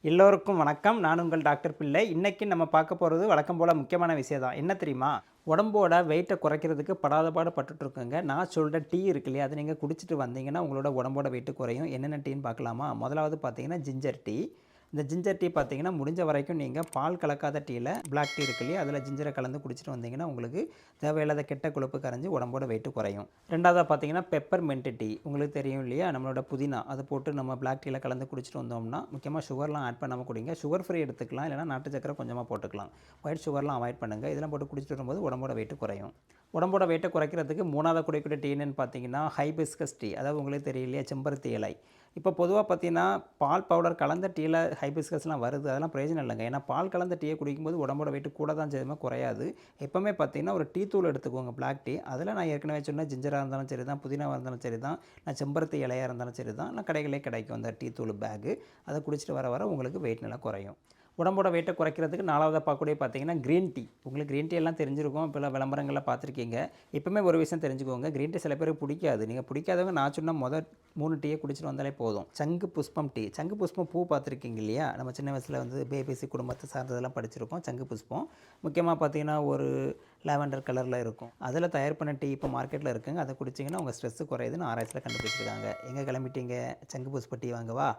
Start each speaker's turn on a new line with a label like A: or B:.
A: எல்லோருக்கும் வணக்கம். நான் உங்கள் டாக்டர் பிள்ளை. இன்றைக்கி நம்ம பார்க்க போகிறது வழக்கம் போல் முக்கியமான விஷயம் தான் என்ன தெரியுமா? உடம்போட வெயிட்டை குறைக்கிறதுக்கு படாத பாடு பட்டுட்டு நான் சொல்கிற டீ இருக்கு இல்லையா? அதை நீங்கள் குடிச்சிட்டு வந்தீங்கன்னா உங்களோட உடம்போட வெயிட்டு குறையும். என்னென்ன டீன்னு பார்க்கலாமா? முதலாவது பார்த்தீங்கன்னா ஜிஞ்சர் டீ இந்த ஜிஞ்சர் டீ பார்த்தீங்கன்னா முடிஞ்ச வரைக்கும் நீங்கள் பால் கலக்காத டீயில் பிளாக் டீ இருக்கு இல்லையா? அதில் ஜிஞ்சரை கலந்து குடிச்சிட்டு வந்தீங்கன்னா உங்களுக்கு தேவையில்லாத கெட்ட கொழுப்பு கரைஞ்சி உடம்போட வெயிட்டு குறையும். ரெண்டாவதாக பார்த்தீங்கன்னா பெப்பர் மென்ட் டீ உங்களுக்கு தெரியும் இல்லையா? நம்மளோட புதினா. அதை போட்டு நம்ம பிளாக் டீயில் கலந்து குடிச்சிட்டு வந்தோம்னா முக்கியமாக சுகர்லாம் ஆட் பண்ணாமல் குடிங்க. சுகர் ஃப்ரீ எடுத்துக்கலாம். இல்லைனா நாட்டு சக்கரை கொஞ்சமாக போட்டுக்கலாம். ஒயிட் சுகர்லாம் அவாய்ட் பண்ணுங்கள் இதெல்லாம் போட்டு குடிச்சிட்டு வரும்போது உடம்போட வெயிட்டு குறையும். உடம்போட வெயிட்டை குறைக்கிறதுக்கு மூணாவது குடிக்கூடிய டீ என்னன்னு பார்த்தீங்கன்னா ஹைபிஸ்கஸ் டீ அதாவது உங்களுக்கு தெரியலையா செம்பருத்தி இலை. இப்போ பொதுவாக பார்த்தீங்கன்னா பால் பவுடர் கலந்த டீயில் ஹைபிஸ்கஸ்லாம் வருது. அதெல்லாம் பிரயோஜனம் இல்லைங்க. ஏன்னா பால் கலந்த டீயை குடிக்கும்போது உடம்போட வெயிட்டு கூட தான் செய்யுமா குறையாது. எப்போவுமே பார்த்தீங்கன்னா ஒரு டீ தூள் எடுத்துக்கோங்க பிளாக் டீ அதில் நான் ஏற்கனவே சொன்ன ஜிஞ்சராக இருந்தாலும் சரி தான் புதினாவாக இருந்தாலும் சரி தான் நான் செம்பருத்தி இலையாக இருந்தாலும் சரி தான் நான் கடைகளே கிடைக்கும் அந்த டீ தூள் பேக்கு அதை குடிச்சிட்டு வர வர உங்களுக்கு வெயிட் நல்லா குறையும். உடம்போட வெயிட்டை குறைக்கிறதுக்கு நாலாவதாக பார்க்கக்கூடிய பார்த்தீங்கன்னா க்ரீன் டீ உங்களுக்கு க்ரீன் டீ எல்லாம் தெரிஞ்சிருக்கும். இப்போ விளம்பரங்களில் பார்த்துருக்கீங்க. எப்பவுமே ஒரு விஷயம் தெரிஞ்சுக்கோங்க. க்ரீன் டீ சில பேருக்கு பிடிக்காது. நீங்கள் பிடிக்காதவங்க நான் சொன்ன மொதல் மூணு டீயை குடிச்சிட்டு வந்தாலே போதும். சங்கு புஷ்பம் டீ சங்கு புஷ்பம் பூ பார்த்துருக்கீங்க இல்லையா? நம்ம சின்ன வயசில் வந்து பேபிசி குடும்பத்தை சார்ந்ததெல்லாம் படிச்சிருக்கோம். சங்கு புஷ்பம். முக்கியமாக பார்த்தீங்கன்னா ஒரு லாவெண்டர் கலரில் இருக்கும். அதில் தயார் பண்ண டீ இப்போ மார்க்கெட்டில் இருக்குங்க. அதை குடிச்சிங்கன்னா உங்கள் ஸ்ட்ரெஸ்ஸு குறையுதுன்னு ஆராய்ச்சியில் கண்டுபிடிச்சிருக்காங்க. எங்கே கிளம்பிட்டீங்க? சங்கு புஷ்ப டீ வாங்கவா